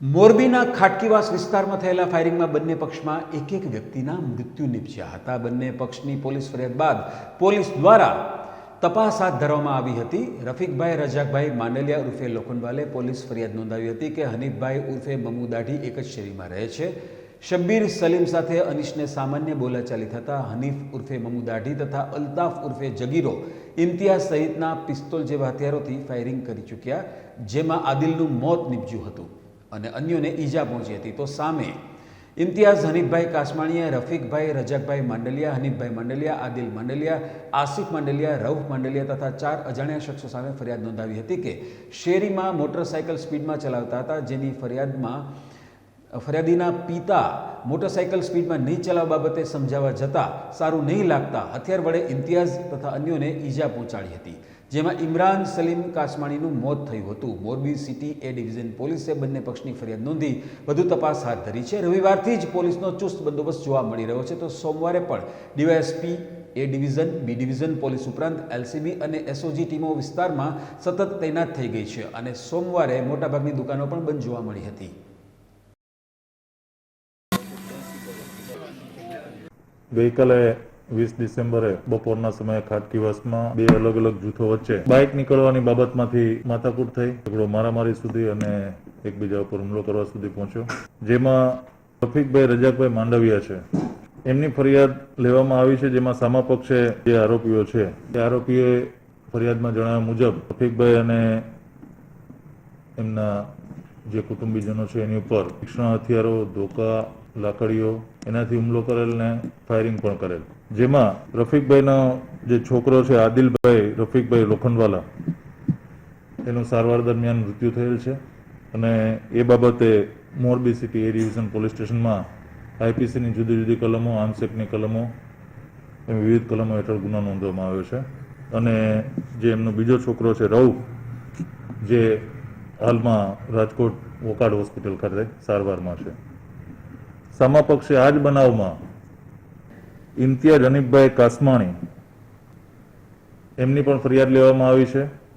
મોરબીના ખાટકીવાસ વિસ્તારમાં થયેલા ફાયરિંગમાં બંને પક્ષમાં એક એક વ્યક્તિના મૃત્યુ નિપજ્યા હતા. બંને પક્ષની પોલીસ ફરિયાદ બાદ પોલીસ દ્વારા તપાસ હાથ ધરવામાં આવી હતી. રફીકભાઈ, રજાકભાઈ માંડલિયા ઉર્ફે લોખંડવાલે પોલીસ ફરિયાદ નોંધાવી હતી કે હનીફભાઈ ઉર્ફે મમુ દાઢી એક જ શેરીમાં રહે છે. શબ્બીર સલીમ સાથે અનીશને સામાન્ય બોલાચાલી થતા હનીફ ઉર્ફે મમુ દાઢી તથા અલ્તાફ ઉર્ફે જગીરો ઇમ્તિયાઝ સહિતના પિસ્તોલ જેવા હથિયારોથી ફાયરિંગ કરી ચૂક્યા, જેમાં આદિલનું મોત નીપજ્યું હતું. અને અન્યોને ઈજા પહોંચી હતી. તો સામે ઇમ્તિયાઝ હનીફભાઈ કાસમાણીયા, રફીકભાઈ, રજાકભાઈ માંડલિયા, હનીફભાઈ માંડલિયા, આદિલ માંડલિયા, આસિફ માંડલિયા, રઉફ માંડલિયા તથા ચાર અજાણ્યા શખ્સો સામે ફરિયાદ નોંધાવી હતી કે શેરીમાં મોટરસાયકલ સ્પીડમાં ચલાવતા હતા, જેની ફરિયાદમાં ફરિયાદીના પિતા મોટરસાયકલ સ્પીડમાં નહીં ચલાવવા બાબતે સમજાવવા જતાં સારું નહીં લાગતા હથિયાર વડે ઇમ્તિયાઝ તથા અન્યોને ઈજા પહોંચાડી હતી. જેમાં ઇમરાન સલીમ કાસમાણીનું મોત થયું હતું. મોરબી સિટી એ ડિવિઝન પોલીસે બંને પક્ષની ફરિયાદ નોંધી વધુ તપાસ હાથ ધરી છે. રવિવારથી જ પોલીસનો ચુસ્ત બંદોબસ્ત જોવા મળી રહ્યો છે. તો સોમવારે પણ DYSP A division, B division police ઉપરાંત એલસીબી અને એસઓજી ટીમો વિસ્તારમાં સતત તૈનાત થઈ ગઈ છે અને સોમવારે મોટાભાગની દુકાનો પણ બંધ જોવા મળી હતી. ગઈકાલે વીસ ડિસેમ્બરે બપોરના સમયે ખાટકીવાસમાં બે અલગ અલગ જૂથો વચ્ચે બાઇક નીકળવાની બાબતમાંથી માથાકૂટ થઈ ઝઘડો મારામારી સુધી અને એકબીજા ઉપર હુમલો કરવા સુધી પહોંચ્યો, જેમાં રફીકભાઈ રજાકભાઈ માંડવિયા છે. એમની ફરિયાદ લેવામાં આવી છે, જેમાં સામા પક્ષે જે આરોપીઓ છે તે આરોપીએ ફરિયાદમાં જણાવ્યા મુજબ રફીકભાઈ અને એમના જે કુટુંબીજનો છે, એની ઉપર તીક્ષ્ણ હથિયારો, ધોકા લાકડીઓ, એનાથી હુમલો કરેલ ને ફાયરિંગ પણ કરેલ. જેમાં રફીકભાઈનો જે છોકરો છે, આદિલભાઈ, રફીકભાઈ લોખંડવાલા, એનું સારવાર દરમિયાન મૃત્યુ થયેલ છે અને એ બાબતે Morbi city A division police સ્ટેશનમાં આઈપીસીની જુદી જુદી કલમો આમસેકની કલમો, એમ વિવિધ કલમો હેઠળ ગુનો નોંધવામાં આવ્યો છે. અને જે એમનો બીજો છોકરો છે, રઉફ, જે હાલમાં રાજકોટ વોકાડ હોસ્પિટલ ખાતે સારવારમાં છે. સામા પક્ષે આ જ બનાવમાં ઇમ્તિયાજ હનીફભાઈ કાસમાણી એમની પણ ફરિયાદ લેવામાં આવી છે.